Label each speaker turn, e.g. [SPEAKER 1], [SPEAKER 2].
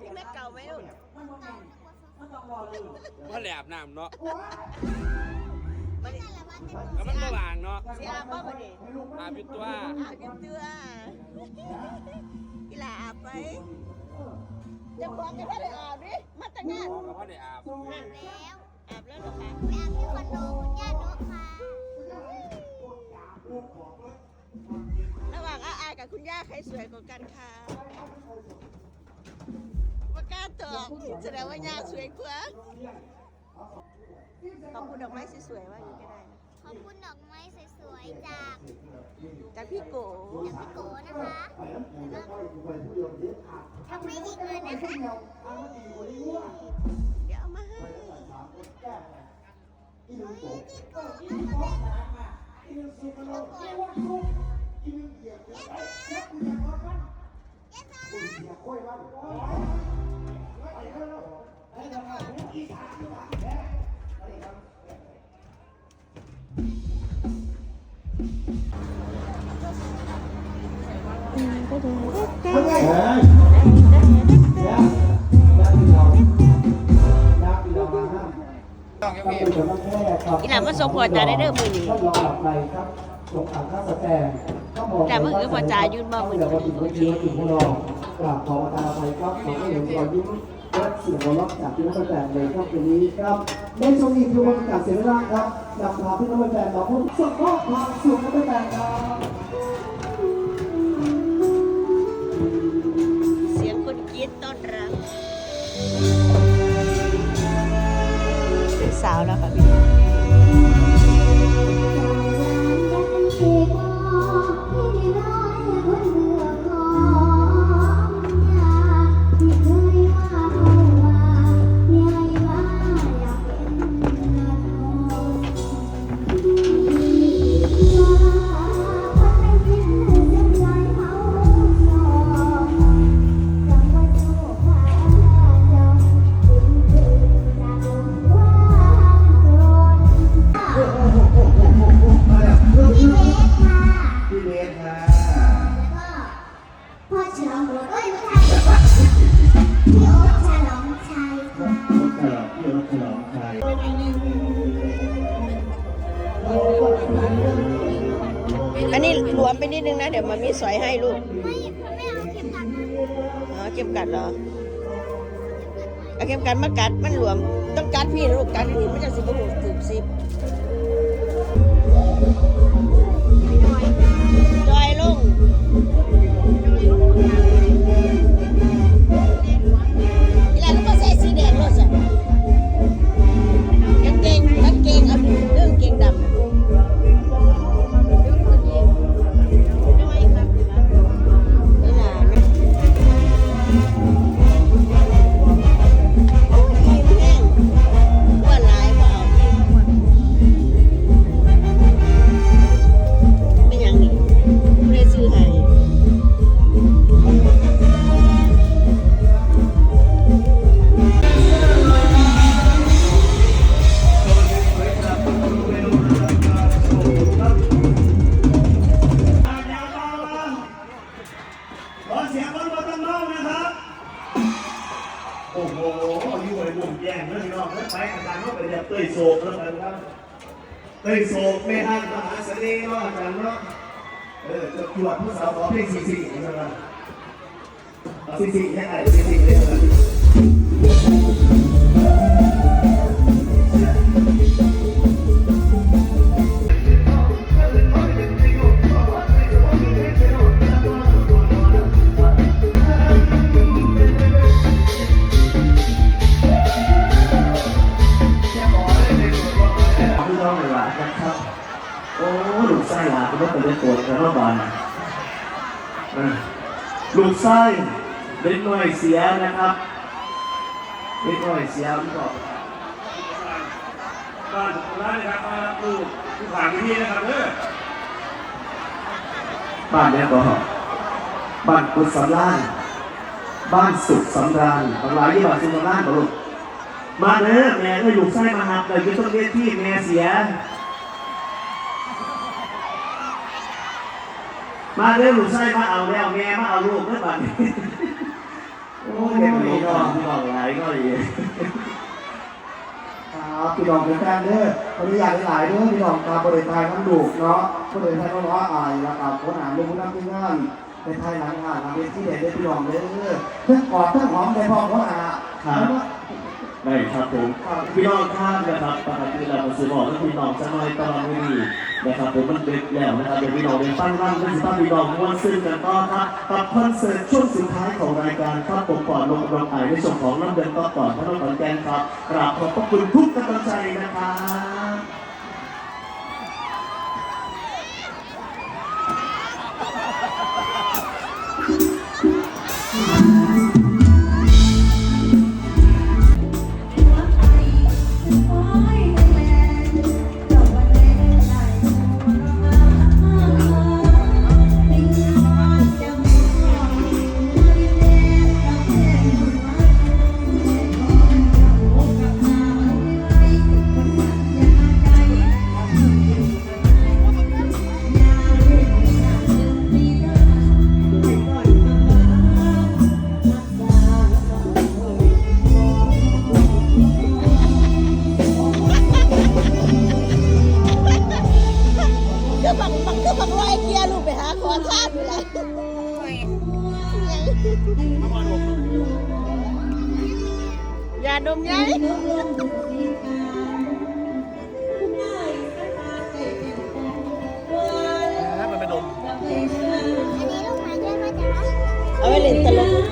[SPEAKER 1] พี่แม่เก่าไหมลูก
[SPEAKER 2] ว่าแหลบน้ำเนาะ
[SPEAKER 1] มาดิ
[SPEAKER 2] แล้วมันก็วางเนาะ
[SPEAKER 1] เสียอาบบ่มาดิ
[SPEAKER 2] อาพิตัว
[SPEAKER 1] อาบกินตืออีหล่าอาบไปจะบอกกันว่าได้อาบดิมาแต่งงาน
[SPEAKER 2] ก็เพราะได้อาบ
[SPEAKER 1] อาบแล้วเหรอคะ
[SPEAKER 3] ไปอาบที่คอนโดคุณย่านุค่ะ
[SPEAKER 1] ระหว่างอาอายกับคุณย่าใครสวยกว่ากันคะากล้าตอบแสดงว่าย่าสวยกว่าขอบคุณดอกไม้สวยๆว่าอย่างนี้ก็ได้นะ
[SPEAKER 3] ขอบคุณดอกไม้สวยๆจาก
[SPEAKER 1] จากพี่โก
[SPEAKER 3] จากพี่โกนะคะทำให้อีกเลยนะคะ
[SPEAKER 1] เดี๋ยวเอามาให้
[SPEAKER 4] ต้องยังมี
[SPEAKER 1] อีหล่ามาส่งพอจ่าได้เด้อมือนี้
[SPEAKER 5] ท่านรองหลับในครับสงขังข้าสแตน
[SPEAKER 1] แต่มือคือพอจ่ายืนบ่มือนี้
[SPEAKER 5] เดี๋ยวถึง
[SPEAKER 1] โอ
[SPEAKER 5] วัน
[SPEAKER 1] เค
[SPEAKER 5] ที่ถึงของเรากราบขอประทานอภัยครับขอให้เห็นรอยยิ้ม และเสียงหัวเราะจากพี่น้องแฟนในค่ำคืนนี้ครับในชมอีกคือวันประกาศเสียงแรกครับนำพาพี่น้องแฟนมาพูดส่งมอบความสุขให้แฟนครับ
[SPEAKER 1] เสียงคนกรีดต้อนรับเป็นสาวแล้วค่ะพี่
[SPEAKER 5] พี่
[SPEAKER 3] อั
[SPEAKER 1] นนี้หลวมไปนิดนึงนะ เดี๋ยวมามีสอยให้ลูก
[SPEAKER 3] ไม่ไม่เอาเข็มขัด
[SPEAKER 1] อ๋อเข็มกัดเหรอเอาเข็มกัดมากัดมันหลวม ต้องกัดพี่นะลูกกัดพี่ไม่จะสิบหูสิบสิบ่านน้องไป
[SPEAKER 6] อาจารย์ก็ไปเรียกเต้ยโศกแล้วกันครับเต้ยโศกไม่อั้นมหาเสน่ห์เนาะอาจารย์เนาะเออจะตรวจผู้สาวขอเพลงสิ่งสิ่งนะครับสิ่งสิ่งยังไงสิ่งสิ่งเลย ลูกไส้หลานก็ไม่เป็นเรื่องตัวแต่ว่าบานอะลูกไส้เล็กน้อยเสียนะครับเล็กน้อยเสียพี่บอก
[SPEAKER 7] บ้านร้านนะครับมาลูกผู้ขายที่นี่นะครับเด้อ
[SPEAKER 6] บ้านเนี้ยก็บ้านกุศสำรานบ้านสุขสำราญบางรายที่บ้านสุขสำราญก็ลูกมาเด้อแม่เอ้ยลูกไส้มาหักเลยอยึดต้นเวทีแม่เสีย มาเด้อลูกไส้มาเอาแล้วแม่มาเอาลูกเมื่อบัดนี้โอ้ยเด็กนี่ก็พี่น้องหลายก็ดี
[SPEAKER 3] ครับพี่น้องเป็นแฟนเด้อวันนี้อยากหลายๆเด้อพี่น้องครับบริษัทน้ำดูกเนาะบริษัทน้ำร้ออายแล้วครับคนหาลูกน้ำที่งานในไทยหลังงานหลังเวทีเด็ดเด้อพี่น้องเด้อเพื่อกอดเพื่อหอมในพ่อเขาหา
[SPEAKER 6] ครับ ได้ครับผมพี่น้องท่านนะครับปกติเราก็ซื้อบอกให้พี่น้องจะน้อยตอนไม่ดีนะครับผมมันเด็กแล้วนะครับเดี๋ยวพี่น้องเป็นฟังร่ำเป็นสิบ้าพี่น้องม้วนซึ่งกันต่อครับกับคอนเสิร์ตช่วงสุดท้ายของรายการครับผมก่อนลงกำลังกายในส่วนของน้ำเดินต่อก่อนพระน้องขอนแก่นครับกราบขอบพระคุณทุกกำลังใจนะครับ
[SPEAKER 1] ยู่แล้วอย่าดมยัย
[SPEAKER 7] ให้มันไปดม
[SPEAKER 5] อันนี้ลูกหายด้วยมาจ๋า
[SPEAKER 1] เอาไว้เล่นตลก